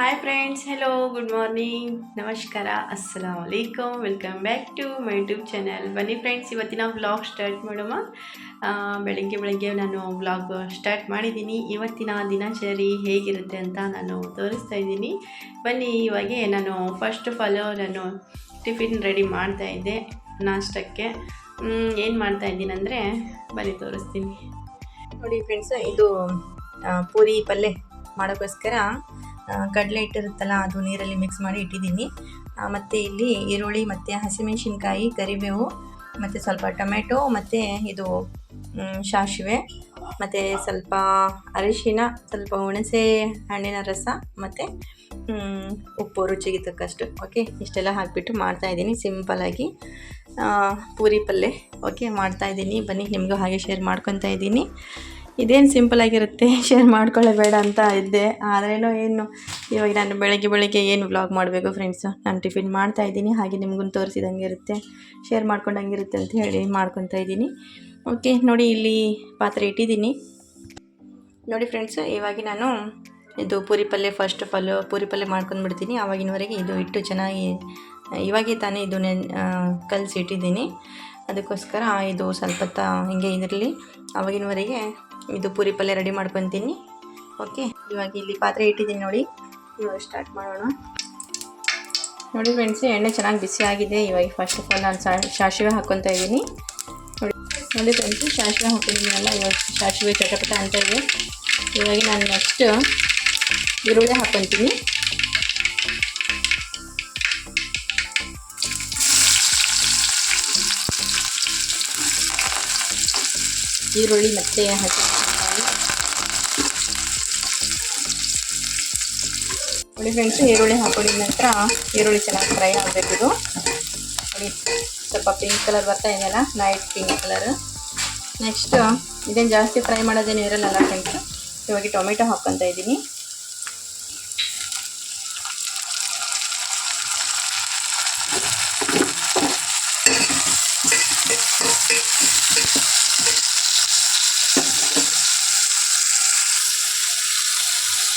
Hi friends hello good morning ನಮಸ್ಕಾರ ಅಸ್ಸಲಾಮ್ ವಲೈಕಮ್ welcome back to my YouTube channel ಬನ್ನಿ friends ಇವತ್ತಿನ ವ್ಲಾಗ್ ಸ್ಟಾರ್ಟ್ ಮಾಡೋಣ. ಆ, ಬೆಳಗ್ಗೆ ಬೆಳಗ್ಗೆ ನಾನು ವ್ಲಾಗ್ ಸ್ಟಾರ್ಟ್ ಮಾಡಿದ್ದೀನಿ. ಇವತ್ತಿನ ದಿನಚರಿ ಹೇಗಿರುತ್ತೆ ಅಂತ ನಾನು ತೋರಿಸ್ತಾ ಇದ್ದೀನಿ. ಬನ್ನಿ ಇವಾಗೆ ನಾನು ಫಸ್ಟ್ ಆಫ್ ಆಲ್ ನಾನು ಟಿಫಿನ್ ರೆಡಿ ಮಾಡ್ತಾ ಇದ್ದೆ ನಾಷ್ಟಕ್ಕೆ. ಏನು ಮಾಡ್ತಾ ಇದ್ದೀನಿ ಅಂದರೆ ಬನ್ನಿ ತೋರಿಸ್ತೀನಿ. ನೋಡಿ ಫ್ರೆಂಡ್ಸ್ ಇದು ಪೂರಿ ಪಲ್ಯ ಮಾಡೋಕ್ಕೋಸ್ಕರ ಕಡಲೆ ಹಿಟ್ಟಿರುತ್ತಲ್ಲ, ಅದು ನೀರಲ್ಲಿ ಮಿಕ್ಸ್ ಮಾಡಿ ಇಟ್ಟಿದ್ದೀನಿ. ಮತ್ತು ಇಲ್ಲಿ ಈರುಳ್ಳಿ, ಮತ್ತು ಹಸಿಮೆಣಸಿನ್ಕಾಯಿ, ಕರಿಬೇವು, ಮತ್ತು ಸ್ವಲ್ಪ ಟೊಮೆಟೊ, ಮತ್ತು ಇದು ಸಾಸಿವೆ, ಮತ್ತು ಸ್ವಲ್ಪ ಅರಿಶಿನ, ಸ್ವಲ್ಪ ಹುಣಸೆ ಹಣ್ಣಿನ ರಸ, ಮತ್ತು ಉಪ್ಪು ರುಚಿಗೆ ತಕ್ಕಷ್ಟು ಓಕೆ ಇಷ್ಟೆಲ್ಲ ಹಾಕಿಬಿಟ್ಟು ಮಾಡ್ತಾಯಿದ್ದೀನಿ ಸಿಂಪಲಾಗಿ ಪೂರಿ ಪಲ್ಯ ಓಕೆ ಮಾಡ್ತಾಯಿದ್ದೀನಿ ಬನ್ನಿ, ನಿಮಗೂ ಹಾಗೆ ಶೇರ್ ಮಾಡ್ಕೊತಾ ಇದ್ದೀನಿ. ಇದೇನು ಸಿಂಪಲ್ ಆಗಿರುತ್ತೆ? ಶೇರ್ ಮಾಡ್ಕೊಳ್ಳೇಬೇಡ ಅಂತ ಇದ್ದೆ. ಆದ್ರೇನೋ ಏನು, ಇವಾಗ ನಾನು ಬೆಳಗ್ಗೆ ಬೆಳಗ್ಗೆ ಏನು ವ್ಲಾಗ್ ಮಾಡಬೇಕು ಫ್ರೆಂಡ್ಸು ನಾನು ಟಿಫಿನ್ ಮಾಡ್ತಾ ಇದ್ದೀನಿ. ಹಾಗೆ ನಿಮಗೂ ತೋರಿಸಿದಂಗೆ ಇರುತ್ತೆ. ಶೇರ್ ಮಾಡ್ಕೊಂಡಂಗೆ ಇರುತ್ತೆ ಅಂತ ಹೇಳಿ ಮಾಡ್ಕೊತಾ ಇದ್ದೀನಿ. ಓಕೆ ನೋಡಿ ಇಲ್ಲಿ ಪಾತ್ರೆ ಇಟ್ಟಿದ್ದೀನಿ. ನೋಡಿ ಫ್ರೆಂಡ್ಸ್ ಇವಾಗ ನಾನು ಇದು ಪೂರಿ ಪಲ್ಯ ಫಸ್ಟ್ ಆಲ್ ಪೂರಿ ಪಲ್ಯ ಮಾಡ್ಕೊಂಡ್ಬಿಡ್ತೀನಿ. ಆವಾಗಿನವರೆಗೆ ಇದು ಇಟ್ಟು ಚೆನ್ನಾಗಿ, ಇವಾಗೇ ತಾನೇ ಇದು ನೆನ್ ಕಲಸಿ ಇಟ್ಟಿದ್ದೀನಿ ಅದಕ್ಕೋಸ್ಕರ ಇದು ಸ್ವಲ್ಪ ಹೊತ್ತ ಹಿಂಗೆ ಇದರಲ್ಲಿ ಅವಾಗಿನವರೆಗೆ ಇದು ಪೂರಿ ಪಲ್ಯ ರೆಡಿ ಮಾಡ್ಕೊತೀನಿ. ಓಕೆ ಇವಾಗ ಇಲ್ಲಿ ಪಾತ್ರೆ ಇಟ್ಟಿದ್ದೀನಿ ನೋಡಿ. ಇವಾಗ ಸ್ಟಾರ್ಟ್ ಮಾಡೋಣ. ನೋಡಿ ಫ್ರೆಂಡ್ಸ್ ಎಣ್ಣೆ ಚೆನ್ನಾಗಿ ಬಿಸಿ ಆಗಿದೆ. ಇವಾಗ ಫಸ್ಟ್ ಆಫ್ ಆಲ್ ನಾನು ಸಾಸಿವೆ ಹಾಕ್ಕೊತಾ ಇದ್ದೀನಿ. ನೋಡಿ ನೋಡಿ ಫ್ರೆಂಡ್ಸ್ ಸಾಸಿವೆ ಹಾಕೊಂಡಿದ್ದೀನಲ್ಲ ಇವಾಗ ಸಾಸಿವೆ ಚಟಪಟ ಅಂತ ಇದೆ. ಇವಾಗ ನಾನು ನೆಕ್ಸ್ಟ್ ಈರುಳ್ಳಿ ಹಾಕ್ಕೊತೀನಿ ಈರುಳ್ಳಿ ಮತ್ತು ಹಸಿಮೆಣಸಿನಕಾಯಿ ನೋಡಿ ಫ್ರೆಂಡ್ಸ್ ಈರುಳ್ಳಿ ಹಾಕೊಂಡಿದ ನಂತರ ಈರುಳ್ಳಿ ಚೆನ್ನಾಗಿ ಫ್ರೈ ಆಗಬೇಕು ಇದು. ನೋಡಿ, ಸ್ವಲ್ಪ ಪಿಂಕ್ ಕಲರ್ ಬರ್ತಾ ಇದೆಯಲ್ಲ ಲೈಟ್ ಪಿಂಕ್ ಕಲರ್ ನೆಕ್ಸ್ಟ್ ಇದೇನು ಜಾಸ್ತಿ ಫ್ರೈ ಮಾಡೋದೇನು ಇರಲ್ಲ ಫ್ರೆಂಡ್ಸ್ ಇವಾಗ ಟೊಮೆಟೊ ಹಾಕ್ಕೊತಾ ಇದ್ದೀನಿ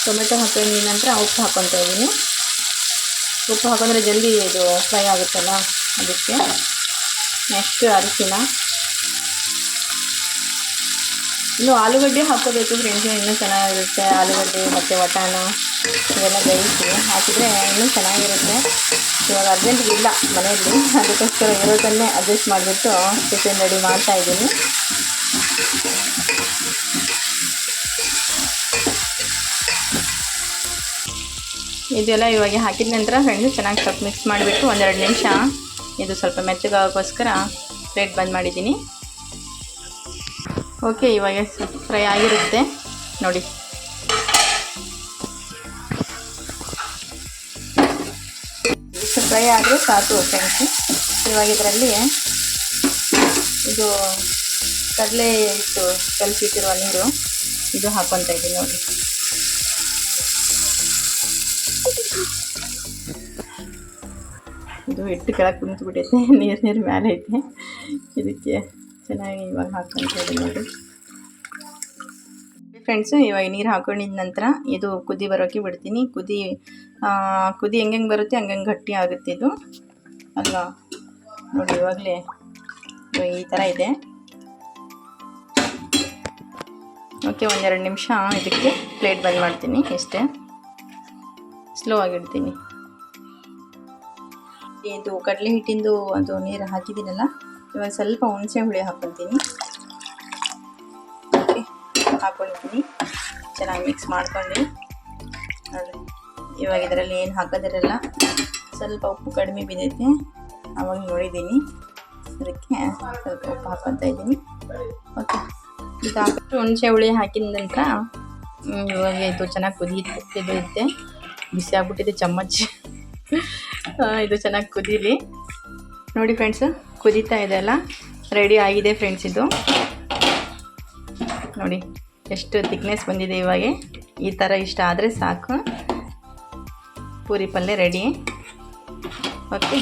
ಟೊಮೆಟೊ ಹಾಕಿದ ನಂತರ ಉಪ್ಪು ಹಾಕ್ಕೊತಾ ಇದ್ದೀನಿ. ಉಪ್ಪು ಹಾಕಿದ್ರೆ ಜಲ್ದಿ ಇದು ಫ್ರೈ ಆಗುತ್ತಲ್ಲ ಅದಕ್ಕೆ ನೆಕ್ಸ್ಟ್ ಅರಿಶಿನ. ಇನ್ನು ಆಲೂಗಡ್ಡೆ ಹಾಕೋಬೇಕು ಫ್ರೆಂಡ್ಸ್ ಇನ್ನೂ ಚೆನ್ನಾಗಿರುತ್ತೆ. ಆಲೂಗಡ್ಡೆ ಮತ್ತು ವಟಾಣ ಇವೆಲ್ಲ ಬೇಯಿಸಿ ಹಾಕಿದರೆ ಇನ್ನೂ ಚೆನ್ನಾಗಿರುತ್ತೆ. ಇವಾಗ ಅರ್ಜೆಂಟಿಗೆ ಇಲ್ಲ ಮನೆಯಲ್ಲಿ. ಅದಕ್ಕೋಸ್ಕರ ಇರೋದನ್ನೇ ಅಡ್ಜಸ್ಟ್ ಮಾಡಿಬಿಟ್ಟು ಟಿಫಿನ್ ರೆಡಿ ಮಾಡ್ತಾ ಇದೆಲ್ಲ ಇವಾಗ ಹಾಕಿದ ನಂತರ ಫ್ರೆಂಡ್ಸ್ ಚೆನ್ನಾಗಿ ಸ್ವಲ್ಪ ಮಿಕ್ಸ್ ಮಾಡಿಬಿಟ್ಟು ಒಂದೆರಡು ನಿಮಿಷ ಇದು ಸ್ವಲ್ಪ ಮೆತ್ತಗಾಗೋಕ್ಕೋಸ್ಕರ ಪ್ಲೇಟ್ ಬಂದ್ ಮಾಡಿದ್ದೀನಿ. ಓಕೆ ಇವಾಗ ಫ್ರೈ ಆಗಿರುತ್ತೆ. ನೋಡಿ. ಫ್ರೈ ಆದರೆ ಸಾಕು ಫ್ರೆಂಡ್ಸ್ ಇವಾಗ ಇದರಲ್ಲಿ ಇದು ಕಡಲೆ ಇಟ್ಟು ಕಲಸಿಟ್ಟಿರುವ ನೀರು. ಇದು ಹಾಕೊತಾ ಇದ್ದೀನಿ ನೋಡಿ. ಇದು ಹಿಟ್ಟು ಕೆಳಗೆ ಕುಂತ್ಬಿಟ್ಟೈತೆ, ನೀರು ನೀರು ಮೇಲೆ ಐತೆ. ಇದಕ್ಕೆ ಚೆನ್ನಾಗಿ ಇವಾಗ ಹಾಕ್ಕೊಂತ ನೋಡಿ. ಫ್ರೆಂಡ್ಸು ಇವಾಗ ನೀರು ಹಾಕೊಂಡಿದ ನಂತರ ಇದು ಕುದಿ ಬರೋಕ್ಕೆ ಬಿಡ್ತೀನಿ. ಕುದಿ ಕುದಿ ಹೆಂಗೆ ಬರುತ್ತೆ ಹಂಗಂಗೆ ಗಟ್ಟಿ ಆಗುತ್ತೆ ಇದು. ಅಲ್ವಾ? ನೋಡಿ ಇವಾಗಲೇ ಇವಾಗ ಈ ಥರ ಇದೆ. ಓಕೆ, ಒಂದೆರಡು ನಿಮಿಷ ಇದಕ್ಕೆ ಪ್ಲೇಟ್ ಬಂದ್ ಮಾಡ್ತೀನಿ, ಇಷ್ಟೇ. ಸ್ಲೋ ಆಗಿಡ್ತೀನಿ ಇದು ಕಡಲೆ ಹಿಟ್ಟಿಂದು ಅದು ನೀರು ಹಾಕಿದ್ದೀನಲ್ಲ ಇವಾಗ ಸ್ವಲ್ಪ ಹುಣಸೆ ಹುಳಿ ಹಾಕ್ಕೊತೀನಿ. ಓಕೆ ಹಾಕ್ಕೊಳ್ತೀನಿ ಚೆನ್ನಾಗಿ ಮಿಕ್ಸ್ ಮಾಡ್ಕೊಂಡು. ಇವಾಗ ಇದರಲ್ಲಿ ಏನು ಹಾಕೋದಿರಲ್ಲ ಸ್ವಲ್ಪ ಉಪ್ಪು ಕಡಿಮೆ ಬಿದ್ದೈತೆ ಆವಾಗ ನೋಡಿದ್ದೀನಿ. ಅದಕ್ಕೆ ಸ್ವಲ್ಪ ಉಪ್ಪು ಹಾಕ್ಕೊತಾ ಇದ್ದೀನಿ. ಓಕೆ ಇದು ಹಾಕಿಟ್ಟು ಹುಣಸೆ ಹುಳಿ ಹಾಕಿದ ನಂತರ ಇವಾಗ ಇದು ಚೆನ್ನಾಗಿ ಕುದಿಯುತ್ತೆ ಕುದಿಯುತ್ತೆ ಬಿಸಿ ಆಗ್ಬಿಟ್ಟಿದೆ ಚಮ್ಮಚ್ ಆ, ಇದು ಚೆನ್ನಾಗಿ ಕುದೀಲಿ. ನೋಡಿ ಫ್ರೆಂಡ್ಸು ಕುದೀತಾ ಇದೆ ಅಲ್ಲ? ರೆಡಿ ಆಗಿದೆ ಫ್ರೆಂಡ್ಸ್ ಇದು. ನೋಡಿ, ಎಷ್ಟು ತಿಕ್ನೆಸ್ ಬಂದಿದೆ ಇವಾಗ. ಈ ಥರ ಇಷ್ಟ ಆದರೆ ಸಾಕು. ಪೂರಿ ಪಲ್ಯ ರೆಡಿ ಓಕೆ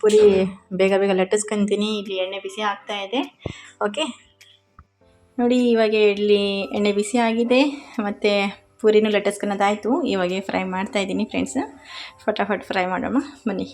ಪೂರಿ ಬೇಗ ಬೇಗ ಲಟ್ಟಿಸ್ಕೊಂತೀನಿ. ಇಲ್ಲಿ ಎಣ್ಣೆ ಬಿಸಿ ಆಗ್ತಾ ಇದೆ. ಓಕೆ ನೋಡಿ, ಇವಾಗ ಇಲ್ಲಿ ಎಣ್ಣೆ ಬಿಸಿ ಆಗಿದೆ. ಮತ್ತು ಪೂರಿನೂ ಲಟ್ಟಿಸ್ಕೊಳೋದಾಯಿತು ಇವಾಗೆ ಫ್ರೈ ಮಾಡ್ತಾಯಿದ್ದೀನಿ ಫ್ರೆಂಡ್ಸ್ ಫಟಾಫಟ್ ಫ್ರೈ ಮಾಡೋಣ. ಬನ್ನಿ.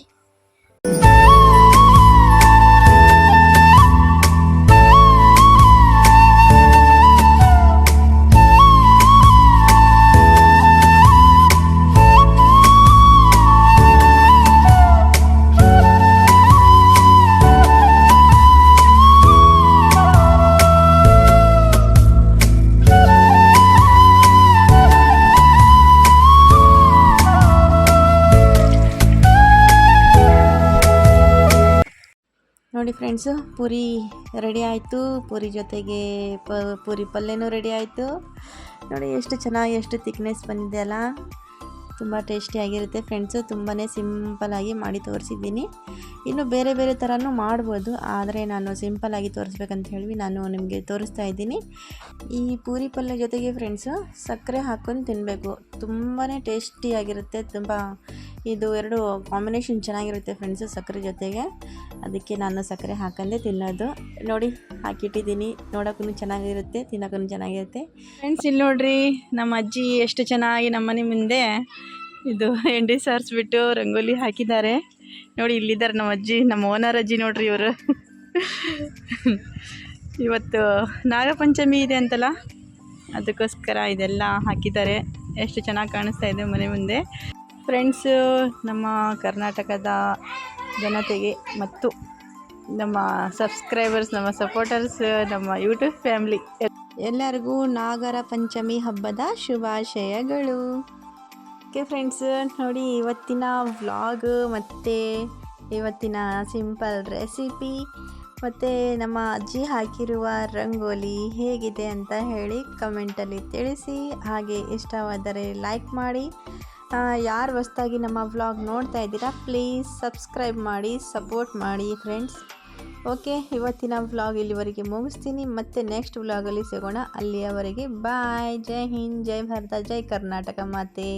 ಫ್ರೆಂಡ್ಸು ಪೂರಿ ರೆಡಿ ಆಯಿತು. ಪೂರಿ ಜೊತೆಗೆ ಪ, ಪೂರಿ ಪಲ್ಯನೂ ರೆಡಿ ಆಯಿತು. ನೋಡಿ ಎಷ್ಟು ಚೆನ್ನಾಗಿ, ಎಷ್ಟು ತಿಕ್ನೆಸ್ ಬಂದಿದೆ ಅಲ್ಲ. ತುಂಬ ಟೇಸ್ಟಿಯಾಗಿರುತ್ತೆ ಫ್ರೆಂಡ್ಸು ತುಂಬಾ ಸಿಂಪಲಾಗಿ ಮಾಡಿ ತೋರಿಸಿದ್ದೀನಿ. ಇನ್ನು ಬೇರೆ ಬೇರೆ ಥರನೂ ಮಾಡ್ಬೋದು, ಆದರೆ ನಾನು ಸಿಂಪಲಾಗಿ ತೋರಿಸ್ಬೇಕಂತ ಹೇಳಿ ನಾನು ನಿಮಗೆ ತೋರಿಸ್ತಾ ಇದ್ದೀನಿ. ಈ ಪೂರಿ ಪಲ್ಯ ಜೊತೆಗೆ ಫ್ರೆಂಡ್ಸು ಸಕ್ಕರೆ ಹಾಕ್ಕೊಂಡು ತಿನ್ನಬೇಕು ತುಂಬಾ ಟೇಸ್ಟಿಯಾಗಿರುತ್ತೆ ತುಂಬ ಇದು ಎರಡು ಕಾಂಬಿನೇಷನ್ ಚೆನ್ನಾಗಿರುತ್ತೆ ಫ್ರೆಂಡ್ಸು ಸಕ್ಕರೆ ಜೊತೆಗೆ. ಅದಕ್ಕೆ ನಾನು ಸಕ್ಕರೆ ಹಾಕಂದೆ ತಿನ್ನೋದು. ನೋಡಿ, ಹಾಕಿಟ್ಟಿದ್ದೀನಿ. ನೋಡೋಕ್ಕೂ ಚೆನ್ನಾಗಿರುತ್ತೆ ತಿನ್ನೋಕ್ಕೂ ಚೆನ್ನಾಗಿರುತ್ತೆ. ಫ್ರೆಂಡ್ಸ್ ಇಲ್ಲಿ ನೋಡ್ರಿ, ನಮ್ಮ ಅಜ್ಜಿ ಎಷ್ಟು ಚೆನ್ನಾಗಿ ನಮ್ಮನೆ ಮುಂದೆ ಇದು ಎಂಡಿ ಸಾರಿಸ್ಬಿಟ್ಟು ರಂಗೋಲಿ ಹಾಕಿದ್ದಾರೆ. ನೋಡಿ, ಇಲ್ಲಿದ್ದಾರೆ ನಮ್ಮ ಅಜ್ಜಿ, ನಮ್ಮ ಓನರ್ ಅಜ್ಜಿ ನೋಡ್ರಿ ಇವರು. ಇವತ್ತು ನಾಗಪಂಚಮಿ ಇದೆ ಅಂತಲ್ಲ, ಅದಕ್ಕೋಸ್ಕರ ಇದೆಲ್ಲ ಹಾಕಿದ್ದಾರೆ. ಎಷ್ಟು ಚೆನ್ನಾಗಿ ಕಾಣಿಸ್ತಾ ಇದೆ ಮನೆ ಮುಂದೆ. ಫ್ರೆಂಡ್ಸು, ನಮ್ಮ ಕರ್ನಾಟಕದ ಜನತೆಗೆ ಮತ್ತು ನಮ್ಮ ಸಬ್ಸ್ಕ್ರೈಬರ್ಸ್, ನಮ್ಮ ಸಪೋರ್ಟರ್ಸ್, ನಮ್ಮ ಯೂಟ್ಯೂಬ್ ಫ್ಯಾಮ್ಲಿ ಎಲ್ಲರಿಗೂ ನಾಗರ ಪಂಚಮಿ ಹಬ್ಬದ ಶುಭಾಶಯಗಳು. ಓಕೆ ಫ್ರೆಂಡ್ಸ್ ನೋಡಿ ಇವತ್ತಿನ ವ್ಲಾಗ್ ಮತ್ತು ಇವತ್ತಿನ ಸಿಂಪಲ್ ರೆಸಿಪಿ ಮತ್ತು ನಮ್ಮ ಅಜ್ಜಿ ಹಾಕಿರುವ ರಂಗೋಲಿ ಹೇಗಿದೆ ಅಂತ ಹೇಳಿ ಕಮೆಂಟಲ್ಲಿ ತಿಳಿಸಿ. ಹಾಗೆ ಇಷ್ಟವಾದರೆ ಲೈಕ್ ಮಾಡಿ. ಯಾರು ಹೊಸ್ದಾಗಿ ನಮ್ಮ ವ್ಲಾಗ್ ನೋಡ್ತಾ ಇದ್ದೀರಾ ಪ್ಲೀಸ್ ಸಬ್ಸ್ಕ್ರೈಬ್ ಮಾಡಿ ಸಪೋರ್ಟ್ ಮಾಡಿ ಫ್ರೆಂಡ್ಸ್ ಓಕೆ ಇವತ್ತಿನ ವ್ಲಾಗ್ ಇಲ್ಲಿವರೆಗೆ ಮುಗಿಸ್ತೀನಿ. ಮತ್ತೆ ನೆಕ್ಸ್ಟ್ ವ್ಲಾಗಲ್ಲಿ ಸಿಗೋಣ. ಅಲ್ಲಿಯವರೆಗೆ ಬಾಯ್ ಜೈ ಹಿಂದ್, ಜೈ ಭಾರತ, ಜೈ ಕರ್ನಾಟಕ ಮಾತೆ.